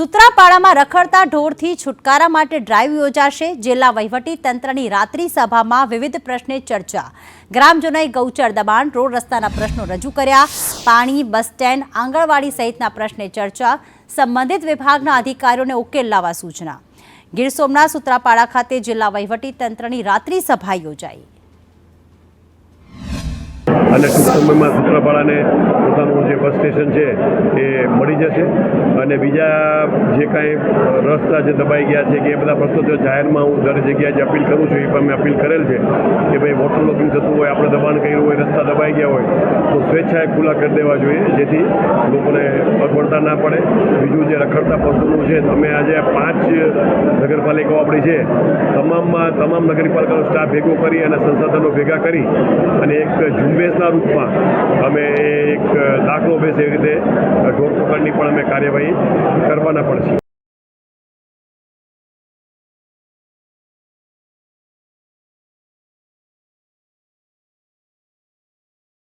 સુત્રાપાડામાં રખડતા ઢોરથી છુટકારા માટે ડ્રાઈવ યોજાશે. જિલ્લા વહીવટી તંત્રની રાત્રિ સભામાં વિવિધ પ્રશ્ને ચર્ચા. ગ્રામજનોએ ગૌચર દબાણ, રોડ રસ્તાના પ્રશ્નો રજૂ કર્યા. પાણી, બસ સ્ટેન્ડ, આંગણવાડી સહિતના પ્રશ્ને ચર્ચા. સંબંધિત વિભાગના અધિકારીઓને ઉકેલ લાવવા સૂચના. ગીર સોમનાથ સુત્રાપાડા ખાતે જિલ્લા વહીવટી તંત્રની રાત્રિ સભા યોજાઈ. અને ટૂંક સમયમાં સૂત્રાપાડાને બસ સ્ટેશન છે એ મળી જશે. અને બીજા જે કાંઈ રસ્તા જે દબાઈ ગયા છે કે એ બધા પ્રશ્નો તો જાહેરમાં હું દરેક જગ્યાએ જે અપીલ કરું છું, એ પણ મેં અપીલ કરેલ છે કે ભાઈ વોટર લોકિંગ થતું હોય, આપણે દબાણ કર્યું હોય, રસ્તા દબાઈ ગયા હોય, તો સ્વેચ્છાએ ખુલ્લા કરી દેવા જોઈએ, જેથી લોકોને અગવડતા ના પડે. બીજું જે રખડતા પશુનું છે અમે આજે પાંચ નગરપાલિકાઓ આપણી છે, તમામમાં તમામ નગરપાલિકાનો સ્ટાફ ભેગો કરી અને સંસાધનો ભેગા કરી અને એક ઝુંબેશના રૂપમાં અમે એક દાખલો બેસે એવી રીતે ઢોર પણ અમે કાર્યવાહી કરવાના પણ છીએ.